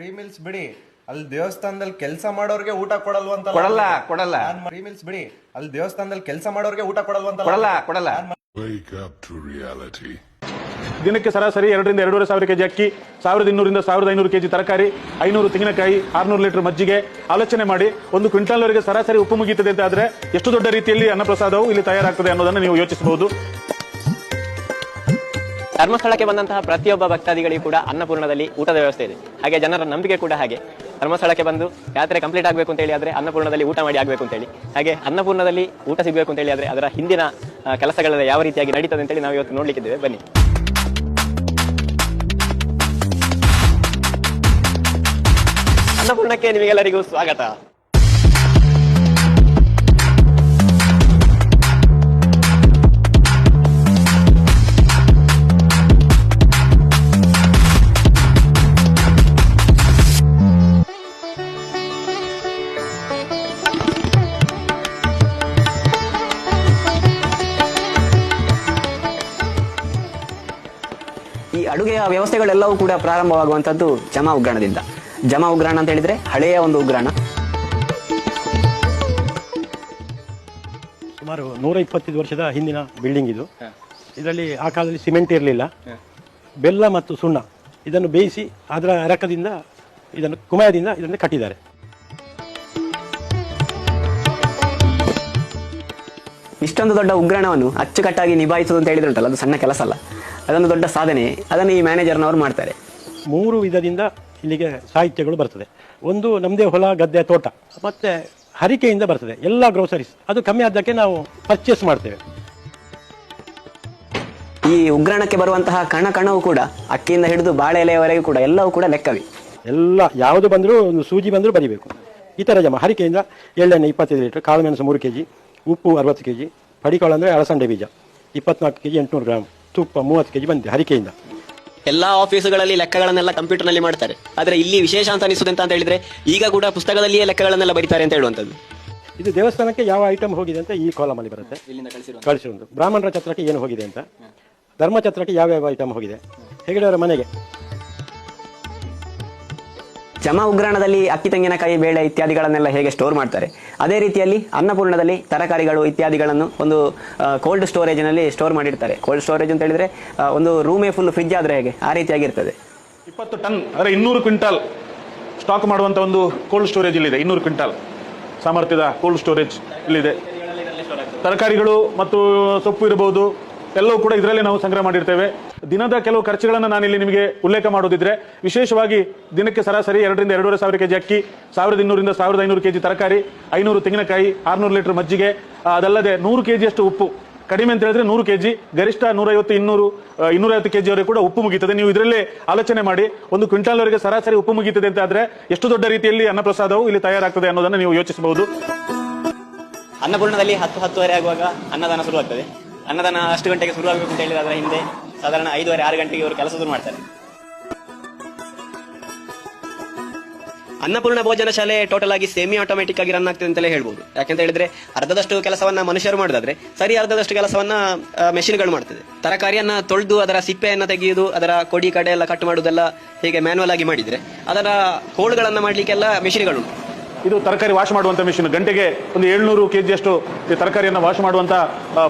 Free mills ಬಿಡಿ. ಅಲ್ಲಿ ದೇವಸ್ಥಾನದಲ್ಲಿ ಕೆಲಸ ಮಾಡೋರಿಗೆ ಊಟ ಕೊಡಲ್ವಂತ ಕೊಡಲ್ಲ, ಕೊಡಲ್ಲ. ಫ್ರೀ ಮಿಲ್ಸ್ ಬಿಡಿ. ಅಲ್ಲಿ ದೇವಸ್ಥಾನದಲ್ಲಿ ಕೆಲಸ ಮಾಡೋರಿಗೆ ಊಟ ಕೊಡಲ್ವಂತ ಕೊಡಲ್ಲ ಕೊಡಲ್ಲ. Wake up to reality. ದಿನಕ್ಕೆ ಸರಾಸರಿ ಎರಡರಿಂದ ಎರಡೂವರೆ ಸಾವಿರ ಕೆಜಿ ಅಕ್ಕಿ ಸಾವಿರದ ಇನ್ನೂರಿಂದ ಸಾವಿರದ ಐನೂರು ಕೆಜಿ ತರಕಾರಿ ಐನೂರು ತೆಂಗಿನಕಾಯಿ ಆರ್ನೂರು ಲೀಟರ್ ಮಜ್ಜಿಗೆ. ಆಲೋಚನೆ ಮಾಡಿ ಒಂದು ಕ್ವಿಂಟಾಲ್ವರೆಗೆ ಸರಾಸರಿ ಉಪ್ಪು ಮುಗಿಯುತ್ತದೆ ಅಂತ ಆದರೆ ಎಷ್ಟು ದೊಡ್ಡ ರೀತಿಯಲ್ಲಿ ಅನ್ನಪ್ರಸಾದವು ಇಲ್ಲಿ ತಯಾರಾಗ್ತದೆ ಅನ್ನೋದನ್ನು ನೀವು ಯೋಚಿಸಬಹುದು. ಧರ್ಮಸ್ಥಳಕ್ಕೆ ಬಂದಂತಹ ಪ್ರತಿಯೊಬ್ಬ ಭಕ್ತಾದಿಗಳಿಗೂ ಕೂಡ ಅನ್ನಪೂರ್ಣದಲ್ಲಿ ಊಟದ ವ್ಯವಸ್ಥೆ ಇದೆ. ಹಾಗೆ ಜನರ ನಂಬಿಕೆ ಕೂಡ ಹಾಗೆ. ಧರ್ಮಸ್ಥಳಕ್ಕೆ ಬಂದು ಯಾತ್ರೆ ಕಂಪ್ಲೀಟ್ ಆಗಬೇಕು ಅಂತೇಳಿ ಆದರೆ ಅನ್ನಪೂರ್ಣದಲ್ಲಿ ಊಟ ಮಾಡಿ ಆಗಬೇಕು ಅಂತೇಳಿ. ಹಾಗೆ ಅನ್ನಪೂರ್ಣದಲ್ಲಿ ಊಟ ಸಿಗಬೇಕು ಅಂತೇಳಿ ಆದರೆ ಅದರ ಹಿಂದಿನ ಕೆಲಸಗಳೆಲ್ಲ ಯಾವ ರೀತಿಯಾಗಿ ನಡೀತದೆ ಅಂತೇಳಿ ನಾವು ಇವತ್ತು ನೋಡ್ಲಿಕ್ಕಿದ್ದೇವೆ. ಬನ್ನಿ. ಅನ್ನಪೂರ್ಣಕ್ಕೆ ನಿಮಗೆಲ್ಲರಿಗೂ ಸ್ವಾಗತ. ಈ ಅಡುಗೆಯ ವ್ಯವಸ್ಥೆಗಳೆಲ್ಲವೂ ಕೂಡ ಪ್ರಾರಂಭವಾಗುವಂಥದ್ದು ಜಮ ಉಗ್ರಾಣದಿಂದ. ಜಮ ಉಗ್ರಾಣ ಅಂತ ಹೇಳಿದ್ರೆ ಹಳೆಯ ಒಂದು ಉಗ್ರಾಣ. ಸುಮಾರು ನೂರ ಇಪ್ಪತ್ತೈದು ವರ್ಷದ ಹಿಂದಿನ ಬಿಲ್ಡಿಂಗ್ ಇದು. ಇದರಲ್ಲಿ ಆ ಕಾಲದಲ್ಲಿ ಸಿಮೆಂಟ್ ಇರಲಿಲ್ಲ. ಬೆಲ್ಲ ಮತ್ತು ಸುಣ್ಣ ಇದನ್ನು ಬೇಯಿಸಿ ಅದರ ಎರಕದಿಂದ ಇದನ್ನು ಕುಮಯದಿಂದ ಇದನ್ನು ಕಟ್ಟಿದ್ದಾರೆ. ಇಷ್ಟೊಂದು ದೊಡ್ಡ ಉಗ್ರಾಣವನ್ನು ಅಚ್ಚುಕಟ್ಟಾಗಿ ನಿಭಾಯಿಸುವುದು ಅಂತ ಹೇಳಿದ್ರೆ ಉಂಟಲ್ಲ ಅದು ಸಣ್ಣ ಕೆಲಸ ಅಲ್ಲ. ಅದೊಂದು ದೊಡ್ಡ ಸಾಧನೆ. ಅದನ್ನು ಈ ಮ್ಯಾನೇಜರ್ನವರು ಮಾಡ್ತಾರೆ. ಮೂರು ವಿಧದಿಂದ ಇಲ್ಲಿಗೆ ಸಾಹಿತ್ಯಗಳು ಬರ್ತದೆ. ಒಂದು ನಮ್ಮದೇ ಹೊಲ ಗದ್ದೆ ತೋಟ. ಮತ್ತೆ ಹರಿಕೆಯಿಂದ ಬರ್ತದೆ ಎಲ್ಲ ಗ್ರೋಸರೀಸ್ ಅದು ಕಮ್ಮಿ ಆದಕ್ಕೆ ನಾವು ಪರ್ಚೇಸ್ ಮಾಡ್ತೇವೆ. ಈ ಉಗ್ರಾಣಕ್ಕೆ ಬರುವಂತಹ ಕಣ ಕಣವು ಕೂಡ ಅಕ್ಕಿಯಿಂದ ಹಿಡಿದು ಬಾಳೆ ಎಲೆಯವರೆಗೂ ಕೂಡ ಎಲ್ಲವೂ ಕೂಡ ಲೆಕ್ಕವೇ. ಎಲ್ಲ ಯಾವುದು ಬಂದರೂ ಒಂದು ಸೂಜಿ ಬಂದರೂ ಬರಿಬೇಕು. ಈ ಥರ ಜಮ. ಹರಿಕೆಯಿಂದ ಎಳ್ಳೆಣ್ಣೆ ಇಪ್ಪತ್ತೈದು ಲೀಟರ್ ಕಾಳು ಮೆಣಸು ಮೂರು ಕೆ ಜಿ ಉಪ್ಪು ಅರವತ್ತು ಕೆ ಜಿ ಪಡಿಕಾಳು ಅಂದರೆ ಅಳಸಂಡೆ ಬೀಜ ಇಪ್ಪತ್ನಾಲ್ಕು ಕೆ ಜಿ ಎಂಟುನೂರು ಗ್ರಾಮ್ ತುಪ್ಪ ಮೂವತ್ತು ಕೆ ಜಿ ಬಂದಿದೆ ಹರಿಕೆಯಿಂದ. ಎಲ್ಲಾ ಆಫೀಸುಗಳಲ್ಲಿ ಲೆಕ್ಕಗಳನ್ನೆಲ್ಲ ಕಂಪ್ಯೂಟರ್ನಲ್ಲಿ ಮಾಡ್ತಾರೆ. ಆದರೆ ಇಲ್ಲಿ ವಿಶೇಷ ಅಂತ ಅನಿಸುತ್ತೆ ಅಂತ ಹೇಳಿದ್ರೆ ಈಗ ಕೂಡ ಪುಸ್ತಕದಲ್ಲಿಯೇ ಲೆಕ್ಕಗಳನ್ನೆಲ್ಲ ಬರೀತಾರೆ ಅಂತ ಹೇಳುವಂಥದ್ದು. ಇದು ದೇವಸ್ಥಾನಕ್ಕೆ ಯಾವ ಐಟಮ್ ಹೋಗಿದೆ ಅಂತ ಈ ಕಾಲಮಲ್ಲಿ ಬರುತ್ತೆ. ಕಳಿಸಿರುವುದು ಬ್ರಾಹ್ಮಣರ ಛತ್ರಕ್ಕೆ ಏನು ಹೋಗಿದೆ ಅಂತ. ಧರ್ಮ ಛತ್ರಕ್ಕೆ ಯಾವ ಯಾವ್ಯಾವ ಐಟಮ್ ಹೋಗಿದೆ. ಹೆಗಡೆಯವರ ಮನೆಗೆ. ಜಮಾ ಉಗ್ರಾಣದಲ್ಲಿ ಅಕ್ಕಿ ತೆಂಗಿನಕಾಯಿ ಬೇಳೆ ಇತ್ಯಾದಿಗಳನ್ನೆಲ್ಲ ಹೇಗೆ ಸ್ಟೋರ್ ಮಾಡ್ತಾರೆ? ಅದೇ ರೀತಿಯಲ್ಲಿ ಅನ್ನಪೂರ್ಣದಲ್ಲಿ ತರಕಾರಿಗಳು ಇತ್ಯಾದಿಗಳನ್ನು ಒಂದು ಕೋಲ್ಡ್ ಸ್ಟೋರೇಜ್ನಲ್ಲಿ ಸ್ಟೋರ್ ಮಾಡಿರ್ತಾರೆ. ಕೋಲ್ಡ್ ಸ್ಟೋರೇಜ್ ಅಂತ ಹೇಳಿದ್ರೆ ಒಂದು ರೂಮೇ ಫುಲ್ ಫ್ರಿಜ್ ಆದರೆ ಹೇಗೆ? ಆ ರೀತಿಯಾಗಿರ್ತದೆ. ಇಪ್ಪತ್ತು ಟನ್ ಅಂದರೆ ಇನ್ನೂರು ಕ್ವಿಂಟಾಲ್ ಸ್ಟಾಕ್ ಮಾಡುವಂಥ ಒಂದು ಕೋಲ್ಡ್ ಸ್ಟೋರೇಜ್ ಇಲ್ಲಿದೆ. ಇನ್ನೂರು ಕ್ವಿಂಟಾಲ್ ಸಾಮರ್ಥ್ಯದ ಕೋಲ್ಡ್ ಸ್ಟೋರೇಜ್ ಇಲ್ಲಿದೆ. ತರಕಾರಿಗಳು ಮತ್ತು ಸೊಪ್ಪು ಇರಬಹುದು, ಎಲ್ಲವೂ ಕೂಡ ಇದರಲ್ಲಿ ನಾವು ಸಂಗ್ರಹ ಮಾಡಿರ್ತೇವೆ. ದಿನದ ಕೆಲವು ಖರ್ಚುಗಳನ್ನು ನಾನು ಇಲ್ಲಿ ನಿಮಗೆ ಉಲ್ಲೇಖ ಮಾಡೋದಿದ್ರೆ, ವಿಶೇಷವಾಗಿ ದಿನಕ್ಕೆ ಸರಾಸರಿ ಎರಡರಿಂದ ಎರಡೂವರೆ ಸಾವಿರ ಕೆಜಿ ಅಕ್ಕಿ, ಸಾವಿರದ ಇನ್ನೂರಿಂದ ಸಾವಿರದ ಐನೂರು ಕೆಜಿ ತರಕಾರಿ, ಐನೂರು ತೆಂಗಿನಕಾಯಿ, ಆರ್ನೂರು ಲೀಟರ್ ಮಜ್ಜಿಗೆ ಅದಲ್ಲದೆ ನೂರು ಕೆಜಿಯಷ್ಟು ಉಪ್ಪು. ಕಡಿಮೆ ಅಂತ ಹೇಳಿದ್ರೆ ನೂರು ಕೆಜಿ, ಗರಿಷ್ಠ ನೂರೈವತ್ತು, ಇನ್ನೂರು ಇನ್ನೂರೈವತ್ತು ಕೆಜಿವರೆಗೆ ಕೂಡ ಉಪ್ಪು ಮುಗೀತದೆ ನೀವು ಇದರಲ್ಲೇ ಆಲೋಚನೆ ಮಾಡಿ, ಒಂದು ಕ್ವಿಂಟಾಲ್ವರೆಗೆ ಸರಾಸರಿ ಉಪ್ಪು ಮುಗೀತದೆ ಅಂತ ಆದರೆ ಎಷ್ಟು ದೊಡ್ಡ ರೀತಿಯಲ್ಲಿ ಅನ್ನಪ್ರಸಾದವು ಇಲ್ಲಿ ತಯಾರಾಗ್ತದೆ ಅನ್ನೋದನ್ನು ನೀವು ಯೋಚಿಸಬಹುದು. ಅನ್ನಪೂರ್ಣದಲ್ಲಿ ಹತ್ತು ಹತ್ತುವರೆ ಆಗುವಾಗ ಅನ್ನದಾನ ಶುರುವಾಗ್ತದೆ. ಅನ್ನದಾನ ಅಷ್ಟು ಗಂಟೆಗೆ ಶುರುವಾಗಬೇಕು ಅಂತ ಹೇಳಿದ್ರೆ ಅದರ ಹಿಂದೆ ಸಾಧಾರಣ ಐದುವರೆ, ಆರು ಗಂಟೆಗೆ ಇವರು ಕೆಲಸ ಮಾಡ್ತಾರೆ. ಅನ್ನಪೂರ್ಣ ಭೋಜನ ಶಾಲೆ ಟೋಟಲ್ ಆಗಿ ಸೆಮಿ ಆಟೋಮೆಟಿಕ್ ಆಗಿ ರನ್ ಆಗ್ತದೆ ಅಂತಲೇ ಹೇಳ್ಬೋದು. ಯಾಕಂತ ಹೇಳಿದ್ರೆ ಅರ್ಧದಷ್ಟು ಕೆಲಸವನ್ನ ಮನುಷ್ಯರು ಮಾಡೋದಾದ್ರೆ ಸರಿ ಅರ್ಧದಷ್ಟು ಕೆಲಸವನ್ನ ಮೆಷಿನ್ಗಳು ಮಾಡ್ತದೆ. ತರಕಾರಿಯನ್ನ ತೊಳೆದು ಅದರ ಸಿಪ್ಪೆಯನ್ನ ತೆಗೆಯುವುದು ಅದರ ಕೊಡಿ ಕಡೆ ಎಲ್ಲ ಕಟ್ ಮಾಡುವುದೆಲ್ಲ ಹೀಗೆ ಮ್ಯಾನುವಲ್ ಆಗಿ ಮಾಡಿದ್ರೆ ಅದರ ಕೋಳುಗಳನ್ನ ಮಾಡ್ಲಿಕ್ಕೆಲ್ಲ ಮೆಷಿನ್ಗಳು ಇದು ತರಕಾರಿ ವಾಶ್ ಮಾಡುವಂತ ಮಿಷಿನ್ ಗಂಟೆಗೆ ಒಂದು ಏಳ್ನೂರು ಕೆ ಜಿಯಷ್ಟು ಈ ತರಕಾರಿಯನ್ನು ವಾಶ್ ಮಾಡುವಂತ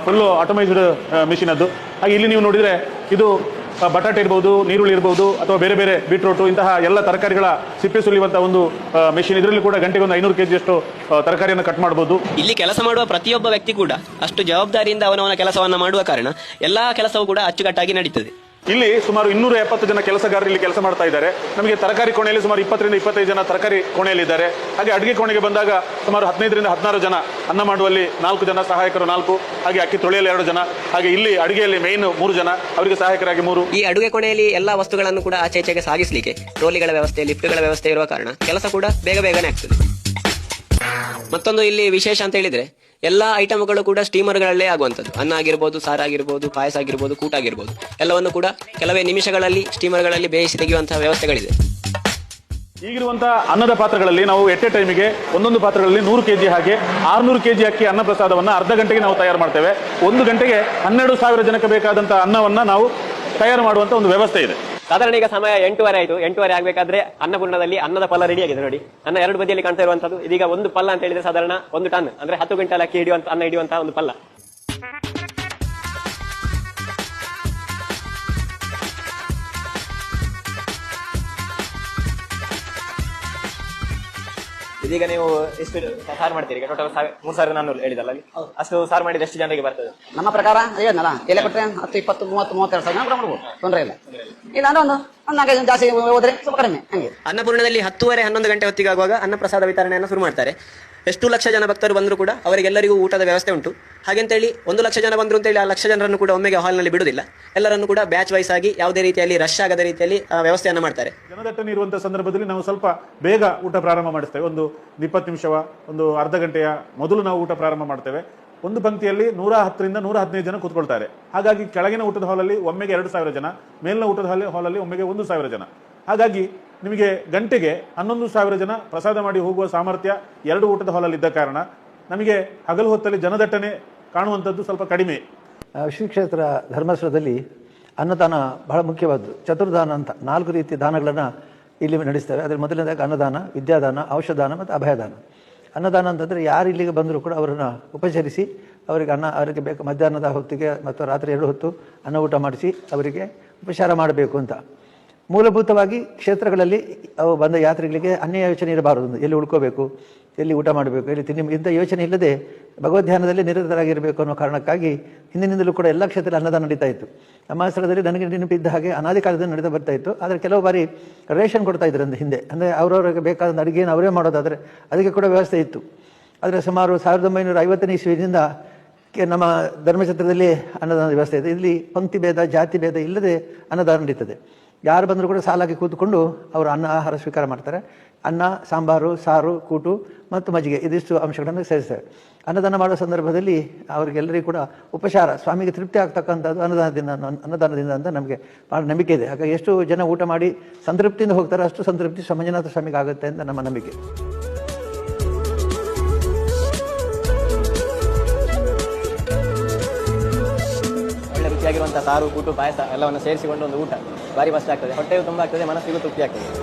ಫುಲ್ಲು ಆಟೋಮೈಸ್ಡ್ ಮಿಷಿನ್ ಅದು. ಹಾಗೆ ಇಲ್ಲಿ ನೀವು ನೋಡಿದ್ರೆ ಇದು ಬಟಾಟೆ ಇರ್ಬೋದು, ನೀರುಳ್ಳಿ ಇರ್ಬೋದು, ಅಥವಾ ಬೇರೆ ಬೇರೆ ಬೀಟ್ರೂಟು ಇಂತಹ ಎಲ್ಲ ತರಕಾರಿಗಳ ಸಿಪ್ಪೆ ಸುಲಿಯುವಂತ ಒಂದು ಮೆಷಿನ್ ಇದರಲ್ಲಿ ಕೂಡ ಗಂಟೆಗೆ ಒಂದು ಐನೂರು ಕೆ ಜಿಯಷ್ಟು ತರಕಾರಿಯನ್ನು ಕಟ್ ಮಾಡಬಹುದು ಇಲ್ಲಿ ಕೆಲಸ ಮಾಡುವ ಪ್ರತಿಯೊಬ್ಬ ವ್ಯಕ್ತಿ ಕೂಡ ಅಷ್ಟು ಜವಾಬ್ದಾರಿಯಿಂದ ಅವನವನ ಕೆಲಸವನ್ನು ಮಾಡುವ ಕಾರಣ ಎಲ್ಲಾ ಕೆಲಸವೂ ಕೂಡ ಅಚ್ಚುಕಟ್ಟಾಗಿ ನಡೀತದೆ. ಇಲ್ಲಿ ಸುಮಾರು ಇನ್ನೂರ ಎಪ್ಪತ್ತು ಜನ ಕೆಲಸಗಾರರು ಇಲ್ಲಿ ಕೆಲಸ ಮಾಡ್ತಾ ಇದ್ದಾರೆ. ನಮಗೆ ತರಕಾರಿ ಕೋಣೆಯಲ್ಲಿ ಸುಮಾರು ಇಪ್ಪತ್ತರಿಂದ ಇಪ್ಪತ್ತೈದು ಜನ ತರಕಾರಿ ಕೋಣೆಯಲ್ಲಿ ಇದ್ದಾರೆ. ಹಾಗೆ ಅಡುಗೆ ಕೋಣೆಗೆ ಬಂದಾಗ ಸುಮಾರು ಹದಿನೈದರಿಂದ ಹದಿನಾರು ಜನ ಅನ್ನ ಮಾಡುವಲ್ಲಿ ನಾಲ್ಕು ಜನ, ಸಹಾಯಕರು ನಾಲ್ಕು, ಹಾಗೆ ಅಕ್ಕಿ ತೊಳೆಯಲ್ಲಿ ಎರಡು ಜನ, ಹಾಗೆ ಇಲ್ಲಿ ಅಡುಗೆಯಲ್ಲಿ ಮೇನ್ ಮೂರು ಜನ, ಅವರಿಗೆ ಸಹಾಯಕರಾಗಿ ಮೂರು. ಈ ಅಡುಗೆ ಕೋಣೆಯಲ್ಲಿ ಎಲ್ಲಾ ವಸ್ತುಗಳನ್ನು ಕೂಡ ಆಚೆ ಈಚೆಗೆ ಸಾಗಿಸಲಿಕ್ಕೆ ಟ್ರೋಲಿಗಳ ವ್ಯವಸ್ಥೆ, ಲಿಫ್ಟ್ಗಳ ವ್ಯವಸ್ಥೆ ಇರುವ ಕಾರಣ ಕೆಲಸ ಕೂಡ ಬೇಗ ಬೇಗನೆ ಆಗ್ತದೆ. ಮತ್ತೊಂದು ಇಲ್ಲಿ ವಿಶೇಷ ಅಂತ ಹೇಳಿದ್ರೆ ಎಲ್ಲಾ ಐಟಮ್ಗಳು ಕೂಡ ಸ್ಟೀಮರ್ಗಳಲ್ಲೇ ಆಗುವಂಥದ್ದು. ಅನ್ನ ಆಗಿರ್ಬೋದು ಸಾರಾಗಿರ್ಬೋದು ಪಾಯಸ ಆಗಿರ್ಬೋದು, ಕೂಟ ಆಗಿರ್ಬೋದು. ಎಲ್ಲವನ್ನು ಕೂಡ ಕೆಲವೇ ನಿಮಿಷಗಳಲ್ಲಿ ಸ್ಟೀಮರ್ಗಳಲ್ಲಿ ಬೇಯಿಸಿ ತೆಗೆಯುವಂತಹ ವ್ಯವಸ್ಥೆಗಳಿದೆ. ಈಗಿರುವಂತಹ ಅನ್ನದ ಪಾತ್ರಗಳಲ್ಲಿ ನಾವು ಎಟ್ ಎ ಟೈಮಿಗೆ ಒಂದೊಂದು ಪಾತ್ರಗಳಲ್ಲಿ ನೂರು ಕೆಜಿ ಹಾಗೆ ಆರ್ನೂರು ಕೆಜಿ ಅಕ್ಕಿ ಅನ್ನ ಪ್ರಸಾದವನ್ನು ಅರ್ಧ ಗಂಟೆಗೆ ನಾವು ತಯಾರು ಮಾಡ್ತೇವೆ. ಒಂದು ಗಂಟೆಗೆ ಹನ್ನೆರಡು ಸಾವಿರ ಜನಕ್ಕೆ ಬೇಕಾದಂತಹ ಅನ್ನವನ್ನ ನಾವು ತಯಾರು ಮಾಡುವಂತ ಒಂದು ವ್ಯವಸ್ಥೆ ಇದೆ. ಸಾಧಾರಣ ಈಗ ಸಮಯ ಎಂಟೂವರೆ ಆಯಿತು. ಎಂಟೂವರೆ ಆಗಬೇಕಾದ್ರೆ ಅನ್ನಪೂರ್ಣದಲ್ಲಿ ಅನ್ನದ ಪಲ್ಲ ರೆಡಿ ಆಗಿದೆ ನೋಡಿ. ಅನ್ನ ಎರಡು ಬದಿಯಲ್ಲಿ ಕಾಣ್ತಾ ಇರುವಂತದ್ದು ಇದೀಗ ಒಂದು ಪಲ್ಲ ಅಂತ ಹೇಳಿದ್ರೆ ಸಾಧಾರಣ ಒಂದು ಟನ್. ಅಂದ್ರೆ ಹತ್ತು ಕ್ವಿಂಟಲ್ ಅಕ್ಕಿ ಹಿಡಿಯುವಂತ ಅನ್ನ ಹಿಡಿಯುವಂತಹ ಒಂದು ಪಲ್ಲ. ಇದೀಗ ನೀವು ಎಷ್ಟು ಸಾರು ಮಾಡ್ತೀರಿ? ಈಗ ಟೋಟಲ್ ಮೂರ್ ಸಾವಿರದ ನಾನ್ನೂರು ಹೇಳಿದಲ್ಲ ಅಲ್ಲಿ. ಅಷ್ಟು ಸಾರು ಮಾಡಿದ ಎಷ್ಟು ಜನರಿಗೆ ಬರ್ತದೆ? ನಮ್ಮ ಪ್ರಕಾರ ಹೇಳಿದ್ನಲ್ಲ ಎಲೆ ಕೊಟ್ಟರೆ ಹತ್ತು ಇಪ್ಪತ್ತು ಮೂವತ್ತು ಮೂವತ್ತೆರಡು ಸಾವಿರ ಜನ ಕೂಡ ಮಾಡ್ಬೋದು ತೊಂದರೆ ಇಲ್ಲ. ಇಲ್ಲ ಅಂದ್ರೆ ಒಂದು ಒಂದು ನಾಲ್ಕೈದು ಜನ ಜಾಸ್ತಿ ಹೋದ್ರೆ ಸ್ವಲ್ಪ ಕಡಿಮೆ ಹಂಗೆ. ಅನ್ನಪೂರ್ಣದಲ್ಲಿ ಹತ್ತುವರೆ ಹನ್ನೊಂದು ಗಂಟೆ ಹೊತ್ತಿಗೆ ಆಗುವಾಗ ಅನ್ನಪ್ರಸಾದ ವಿತರಣೆಯನ್ನು ಶುರು ಮಾಡ್ತಾರೆ. ಎಷ್ಟು ಲಕ್ಷ ಜನ ಭಕ್ತರು ಬಂದರೂ ಕೂಡ ಅವರಿಗೆಲ್ಲರಿಗೂ ಊಟದ ವ್ಯವಸ್ಥೆ ಉಂಟು. ಹಾಗೆಂತೇಳಿ ಒಂದು ಲಕ್ಷ ಜನ ಬಂದರು ಅಂತೇಳಿ ಆ ಲಕ್ಷ ಜನರನ್ನು ಕೂಡ ಒಮ್ಮೆಗೆ ಹಾಲ್ನಲ್ಲಿ ಬಿಡುವುದಿಲ್ಲ. ಎಲ್ಲರನ್ನು ಕೂಡ ಬ್ಯಾಚ್ ವೈಸ್ ಆಗಿ ಯಾವುದೇ ರೀತಿಯಲ್ಲಿ ರಶ್ ಆಗದ ರೀತಿಯಲ್ಲಿ ವ್ಯವಸ್ಥೆಯನ್ನು ಮಾಡ್ತಾರೆ. ಜನದಟ್ಟಣೆ ಇರುವಂತಹ ಸಂದರ್ಭದಲ್ಲಿ ನಾವು ಸ್ವಲ್ಪ ಬೇಗ ಊಟ ಪ್ರಾರಂಭ ಮಾಡಿಸ್ತೇವೆ. ಒಂದು ಇಪ್ಪತ್ತು ನಿಮಿಷವ, ಒಂದು ಅರ್ಧ ಗಂಟೆಯ ಮೊದಲು ನಾವು ಊಟ ಪ್ರಾರಂಭ ಮಾಡ್ತೇವೆ. ಒಂದು ಪಂಕ್ತಿಯಲ್ಲಿ ನೂರ ಹತ್ತರಿಂದ ನೂರ ಹದಿನೈದು ಜನ ಕೂತ್ಕೊಳ್ತಾರೆ. ಹಾಗಾಗಿ ಕೆಳಗಿನ ಊಟದ ಹಾಲಲ್ಲಿ ಒಮ್ಮೆಗೆ ಎರಡು ಸಾವಿರ ಜನ, ಮೇಲಿನ ಊಟದ ಹಾಲ್ ಹಾಲಲ್ಲಿ ಒಮ್ಮೆಗೆ ಒಂದು ಸಾವಿರ ಜನ. ಹಾಗಾಗಿ ನಿಮಗೆ ಗಂಟೆಗೆ ಹನ್ನೊಂದು ಸಾವಿರ ಜನ ಪ್ರಸಾದ ಮಾಡಿ ಹೋಗುವ ಸಾಮರ್ಥ್ಯ ಎರಡು ಊಟದ ಹಾಲಲ್ಲಿದ್ದ ಕಾರಣ ನಮಗೆ ಹಗಲು ಹೊತ್ತಲ್ಲಿ ಜನದಟ್ಟಣೆ ಕಾಣುವಂಥದ್ದು ಸ್ವಲ್ಪ ಕಡಿಮೆ. ಶ್ರೀ ಕ್ಷೇತ್ರ ಧರ್ಮಸ್ಥಳದಲ್ಲಿ ಅನ್ನದಾನ ಬಹಳ ಮುಖ್ಯವಾದದ್ದು ಚತುರ್ದಾನ ಅಂತ ನಾಲ್ಕು ರೀತಿಯ ದಾನಗಳನ್ನು ಇಲ್ಲಿ ನಡೆಸ್ತೇವೆ ಅದರಲ್ಲಿ ಮೊದಲನೇದಾಗಿ ಅನ್ನದಾನ, ವಿದ್ಯಾದಾನ, ಔಷಧಾನ ಮತ್ತು ಅಭಯದಾನ. ಅನ್ನದಾನ ಅಂತಂದರೆ ಯಾರು ಇಲ್ಲಿಗೆ ಬಂದರೂ ಕೂಡ ಅವರನ್ನು ಉಪಚರಿಸಿ ಅವರಿಗೆ ಅನ್ನ, ಅವರಿಗೆ ಬೇಕು ಮಧ್ಯಾಹ್ನದ ಹೊತ್ತಿಗೆ ಮತ್ತು ರಾತ್ರಿ ಎರಡು ಹೊತ್ತು ಅನ್ನ ಊಟ ಮಾಡಿಸಿ ಅವರಿಗೆ ಉಪಚಾರ ಮಾಡಬೇಕು ಅಂತ. ಮೂಲಭೂತವಾಗಿ ಕ್ಷೇತ್ರಗಳಲ್ಲಿ ಬಂದ ಯಾತ್ರಿಗಳಿಗೆ ಅನ್ಯ ಯೋಚನೆ ಇರಬಾರದು. ಎಲ್ಲಿ ಉಳ್ಕೋಬೇಕು, ಎಲ್ಲಿ ಊಟ ಮಾಡಬೇಕು, ಎಲ್ಲಿ ತಿನ್ನಿ ಇಂಥ ಯೋಚನೆ ಇಲ್ಲದೆ ಭಗವದ್ ಧ್ಯಾನದಲ್ಲಿ ನಿರತರಾಗಿರಬೇಕು ಅನ್ನೋ ಕಾರಣಕ್ಕಾಗಿ ಹಿಂದಿನಿಂದಲೂ ಕೂಡ ಎಲ್ಲ ಕ್ಷೇತ್ರದಲ್ಲಿ ಅನ್ನದಾನ ನಡೀತಾ ಇತ್ತು. ನಮ್ಮ ಸ್ಥಳದಲ್ಲಿ ನನಗೆ ನೆನಪಿದ್ದ ಹಾಗೆ ಅನಾದಿ ಕಾಲದಲ್ಲಿ ನಡೆದು ಬರ್ತಾ ಇತ್ತು. ಆದರೆ ಕೆಲವು ಬಾರಿ ರೇಷನ್ ಕೊಡ್ತಾ ಇದ್ರು ಅಂದ್ರೆ ಹಿಂದೆ. ಅಂದರೆ ಅವರವ್ರಿಗೆ ಬೇಕಾದ ಅಡುಗೆಯನ್ನು ಅವರೇ ಮಾಡೋದಾದರೆ ಅದಕ್ಕೆ ಕೂಡ ವ್ಯವಸ್ಥೆ ಇತ್ತು. ಆದರೆ ಸುಮಾರು ಸಾವಿರದ ಒಂಬೈನೂರ ಐವತ್ತನೇ ಇಸ್ವಿಯಿಂದ ನಮ್ಮ ಧರ್ಮಛತ್ರದಲ್ಲಿ ಅನ್ನದಾನದ ವ್ಯವಸ್ಥೆ ಇದೆ. ಇಲ್ಲಿ ಪಂಕ್ತಿ ಭೇದ, ಜಾತಿ ಭೇದ ಇಲ್ಲದೆ ಅನ್ನದಾನ ನಡೀತದೆ. ಯಾರು ಬಂದರೂ ಕೂಡ ಸಾಲಾಗಿ ಕೂತ್ಕೊಂಡು ಅವರು ಅನ್ನ, ಆಹಾರ ಸ್ವೀಕಾರ ಮಾಡ್ತಾರೆ. ಅನ್ನ, ಸಾಂಬಾರು, ಸಾರು, ಕೂಟು ಮತ್ತು ಮಜ್ಜಿಗೆ, ಇದಿಷ್ಟು ಅಂಶಗಳನ್ನು ಸೇರಿಸ್ತಾರೆ ಅನ್ನದಾನ ಮಾಡುವ ಸಂದರ್ಭದಲ್ಲಿ ಅವರಿಗೆಲ್ಲರಿಗೂ ಕೂಡ ಉಪಚಾರ, ಸ್ವಾಮಿಗೆ ತೃಪ್ತಿ ಆಗ್ತಕ್ಕಂಥದ್ದು ಅನ್ನದಾನದಿಂದ ಅನ್ನದಾನದಿಂದ ಅಂತ ನಮಗೆ ಭಾಳ ನಂಬಿಕೆ ಇದೆ. ಹಾಗಾಗಿ ಎಷ್ಟು ಜನ ಊಟ ಮಾಡಿ ಸಂತೃಪ್ತಿಯಿಂದ ಹೋಗ್ತಾರೆ ಅಷ್ಟು ಸಂತೃಪ್ತಿ ಮಂಜುನಾಥ ಸ್ವಾಮಿಗೆ ಆಗುತ್ತೆ ಅಂತ ನಮ್ಮ ನಂಬಿಕೆ. ಒಳ್ಳೆ ರುಚಿಯಾಗಿರುವಂಥ ಸಾರು, ಕೂಟು, ಪಾಯಸ ಎಲ್ಲವನ್ನು ಸೇರಿಸಿಕೊಂಡು ಒಂದು ಊಟ. ಭಾರಿ ಮಸ್ತ್ ಆಗ್ತದೆ. ಹೊಟ್ಟೆಯು ತುಂಬ ಆಗ್ತದೆ ಮನಸ್ಸಿಗೂ ತೃಪ್ತಿ ಆಗ್ತದೆ.